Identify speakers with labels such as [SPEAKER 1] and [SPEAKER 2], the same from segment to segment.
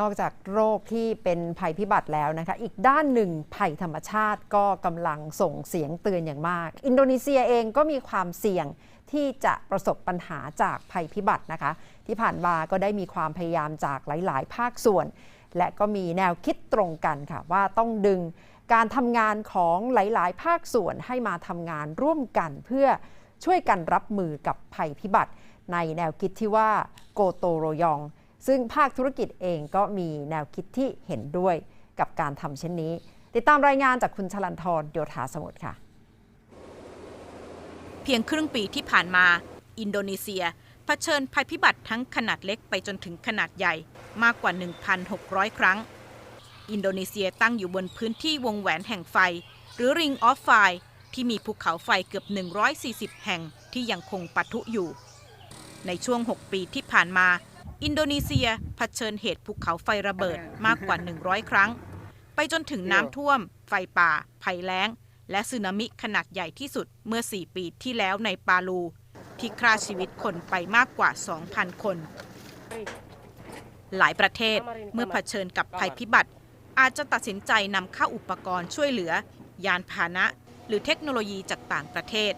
[SPEAKER 1] นอกจากโรคที่เป็นภัยพิบัติแล้วนะคะ อีกด้านหนึ่งภัยธรรมชาติก็กำลังส่งเสียงเตือนอย่างมาก อินโดนีเซียเองก็มีความเสี่ยงที่จะประสบปัญหาจากภัยพิบัตินะคะ ที่ผ่านมาก็ได้มีความพยายามจากหลาย ๆ ภาคส่วน และก็มีแนวคิดตรงกันค่ะ ว่าต้องดึงการทำงานของหลาย ๆ ภาคส่วนให้มาทำงานร่วมกันเพื่อช่วยกันรับมือกับภัยพิบัติ ในแนวคิดที่ว่าโกโตโรยอง ซึ่งภาคธุรกิจเองก็มีแนวคิดที่เห็นด้วยกับการทำเช่นนี้ ติดตามรายงานจากคุณชลันทรโยธาสมุทรค่ะ
[SPEAKER 2] เพียงครึ่งปีที่ผ่านมา อินโดนีเซียเผชิญภัยพิบัติทั้งขนาดเล็กไปจนถึงขนาดใหญ่มากกว่า 1,600 ครั้ง อินโดนีเซียตั้งอยู่บนพื้นที่วงแหวนแห่งไฟ หรือ Ring of Fire ที่มีภูเขาไฟเกือบ 140 แห่งที่ยังคงปะทุอยู่ ในช่วง 6 ปีที่ผ่านมา อินโดนีเซียเผชิญเหตุภูเขาไฟระเบิดมากกว่า 100 ครั้ง ไปจนถึงน้ำท่วม ไฟป่า ภัยแล้ง และสึนามิขนาดใหญ่ที่สุดเมื่อ 4 ปีที่แล้วในปาลู ที่ฆ่าชีวิตคนไปมากกว่า 2,000 คน หลายประเทศเมื่อเผชิญกับภัยพิบัติ อาจจะตัดสินใจนำเข้าอุปกรณ์ช่วยเหลือ ยานพาหนะ หรือเทคโนโลยีจากต่างประเทศ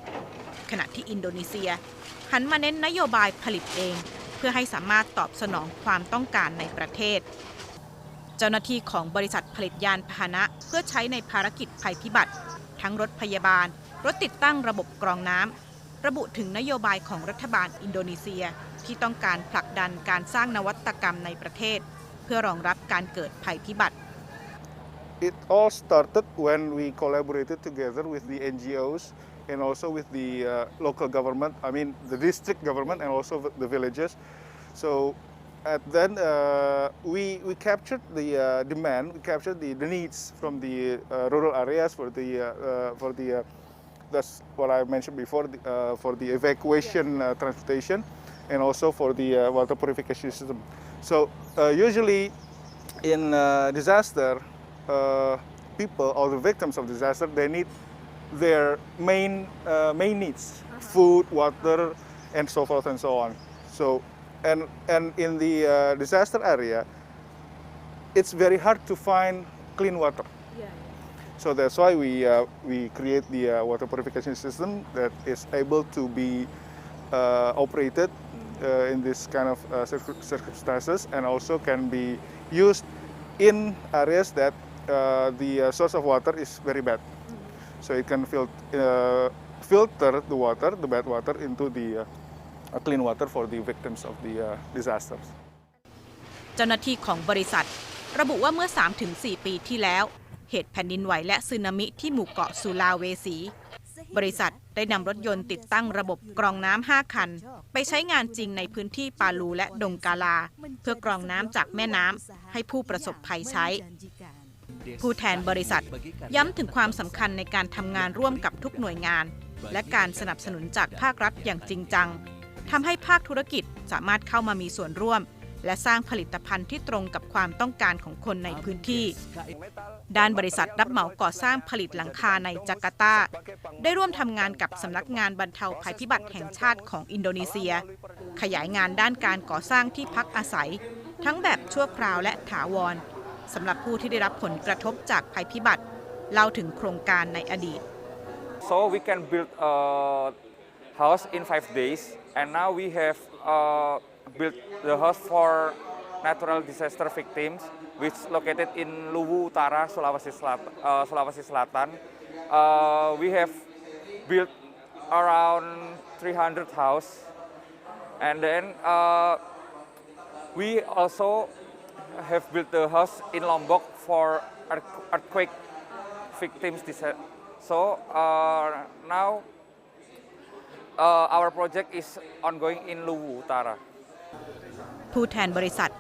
[SPEAKER 2] ขณะที่อินโดนีเซีย หันมาเน้นนโยบายผลิตเอง เพื่อให้สามารถตอบสนองความต้องการในประเทศ เจ้าหน้าที่ของบริษัทผลิตยานพาหนะ เพื่อใช้ในภารกิจภัยพิบัติ ทั้งรถพยาบาล รถติดตั้งระบบกรองน้ำระบุถึงนโยบายของรัฐบาลอินโดนีเซียที่ต้องการผลักดันการสร้างนวัตกรรมในประเทศ เพื่อรองรับการเกิดภัยพิบัติ
[SPEAKER 3] It all started when we collaborated together with the NGOs and also with the uh, local government, I mean the district government and also the villages. So at then uh, we, we captured the uh, demand, we captured the, the needs from the uh, rural areas for the, uh, uh, for the uh, that's what I mentioned before, the, uh, for the evacuation uh, transportation and also for the uh, water purification system. So uh, usually in uh, disaster, uh, people or the victims of disaster, they need their main uh, main needs: food, water, and so forth and so on. So, and and in the uh, disaster area, it's very hard to find clean water. So that's why we uh, we create the uh, water purification system that is able to be uh, operated uh, in this kind of uh, circumstances and also can be used in areas that uh, the uh, source of water is very bad. So it can fil- uh, filter the water, the bad water, into the uh, clean water for the victims of the uh, disasters.
[SPEAKER 2] เจ้าหน้าที่ของบริษัท ระบุว่าเมื่อ 3-4 ปีที่แล้ว เหตุแผ่นดินไหวและสึนามิที่หมู่เกาะสุลาเวสี บริษัทได้นำรถยนต์ติดตั้งระบบกรองน้ำ 5 คัน ไปใช้งานจริงในพื้นที่ปาลูและดงกาลา เพื่อกรองน้ำจากแม่น้ำให้ผู้ประสบภัยใช้ ผู้แทนบริษัท ย้ำถึงความสำคัญในการทำงานร่วมกับทุกหน่วยงาน และการสนับสนุนจากภาครัฐอย่างจริงจังทำให้ภาคธุรกิจสามารถเข้ามามีส่วนร่วม และสร้างผลิตภัณฑ์ที่ตรงกับความต้องการของคนในพื้นที่ ด้านบริษัทรับเหมาก่อสร้างผลิตหลังคาในจาการ์ตา ได้ร่วมทำงานกับสำนักงานบรรเทาภัยพิบัติแห่งชาติของอินโดนีเซีย ขยายงานด้านการก่อสร้างที่พักอาศัย ทั้งแบบชั่วคราวและถาวร สำหรับผู้ที่ได้รับผลกระทบจากภัยพิบัติเล่าถึงโครงการในอดีต
[SPEAKER 4] So we can build a house in five days, and now we have uh, built the house for natural disaster victims, which located in Luwu Utara, Sulawesi Selatan. Uh, Sulawesi Selatan. Uh, we have built around 300 house, and then uh, we also have built the house in Lombok for earthquake victims. So uh, now uh, our project is ongoing in Luwu Utara.
[SPEAKER 2] ผู้แทนบริษัท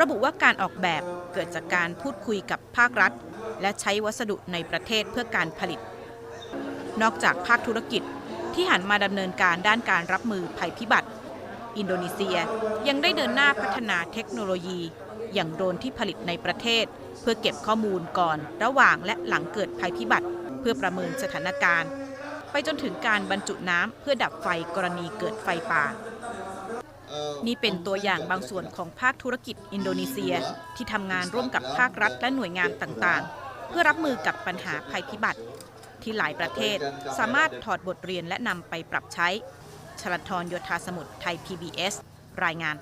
[SPEAKER 2] ระบุว่าการออกแบบเกิดจากการพูดคุยกับภาครัฐ และใช้วัสดุในประเทศเพื่อการผลิต นอกจากภาคธุรกิจที่หันมาดำเนินการด้านการรับมือภัยพิบัติ อินโดนีเซียยังได้เดินหน้าพัฒนาเทคโนโลยี อย่างโดรนที่ผลิตในประเทศ เพื่อเก็บข้อมูลก่อน ระหว่างและหลังเกิดภัยพิบัติ เพื่อประเมินสถานการณ์ ไปจนถึงการบรรจุน้ำเพื่อดับไฟกรณีเกิดไฟป่า นี่เป็นตัวอย่างบางส่วนของภาคธุรกิจอินโดนีเซียที่ทำงานร่วมกับภาครัฐและหน่วยงานต่างๆ เพื่อรับมือกับปัญหาภัยพิบัติ ที่หลายประเทศสามารถถอดบทเรียนและนำไปปรับใช้ชลันทรโยธาสมุทรไทย PBS รายงาน